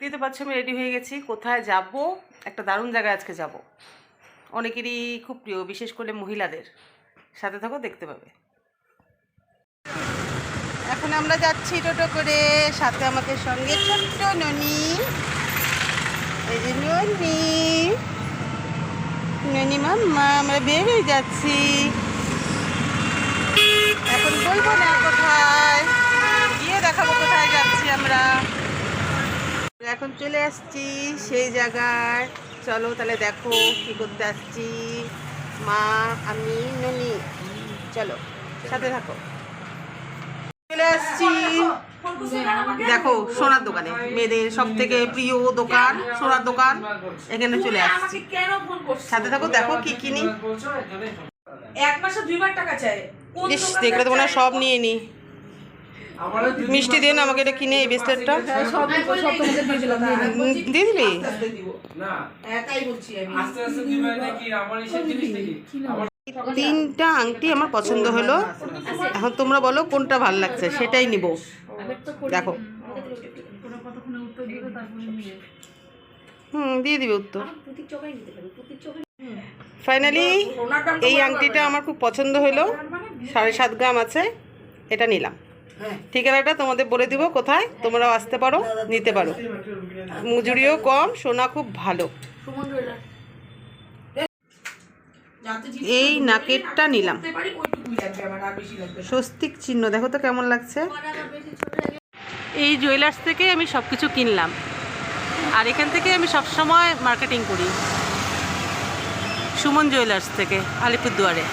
দেখতেই তো পাচ্ছ আমি রেডি হয়ে গেছি। কোথায় যাব? একটা দারুণ জায়গায় আজকে যাব। অনেকেরই খুব প্রিয়, বিশেষ করে মহিলাদের। সাথে থাকো, দেখতে পাবে। এখন আমরা যাচ্ছি টোটো করে। সাথে আমাদের সঙ্গে ছোট্ট ননি। এই যে ননি। ননি মাম্মা, আমরা বেরিয়ে যাচ্ছি। এখন বলব না কোথায় গিয়ে দেখাবো কোথায় যাচ্ছি আমরা এখন চলে আসছি সেই জায়গায়। চলো তাহলে দেখো কি করতে আসছি। মা আমি ননি। চলো সাথে থাকো। চলে আসছি। দেখো সোনার দোকানে। মেয়েদের সব থেকে প্রিয় দোকান সোনার দোকান। এখানে চলে আসছি। কেন সাথে থাকো দেখো কি কিনি। এক মাসে দুইবার টাকা চাই। দেখলে তো মনে হয় চায়? সব নিয়ে নি। মিষ্টি দিয়ে না আমাকে এটা কিনে এই ব্রেসলেটটা সব সব তোমাকে দিয়ে দিলাম। দিয়ে দিলাম। দিবি? না। একাই বলছি আমি। আস্তে আস্তে দিবে নাকি? আমার এইসব জিনিস দেখি তিনটা আংটি আমার পছন্দ হলো। এখন তোমরা বলো কোনটা ভালো লাগছে সেটাই নিব। দেখো। হুম দিয়ে দিবে উত্তর। ফাইনালি এই আংটিটা আমার খুব পছন্দ হলো। সাড়ে সাত গ্রাম আছে এটা নিলাম। হ্যাঁ। ঠিকানাটা তোমাদের বলে দিব কোথায় তোমরাও আসতে পারো নিতে পারো। মজুরিও কম সোনা খুব ভালো। এই নাকেরটা নিলাম। করতে পারি ওইটুকুই লাগবে আমার আর বেশি লাগবে না। স্বস্তিক চিহ্ন দেখো তো কেমন লাগছে। এই জুয়েলার্স থেকে আমি সব কিছু কিনলাম। আর এখান থেকে আমি সব সময় মার্কেটিং করি। সুমন জুয়েলার্স থেকে আলিপুরদুয়ারে।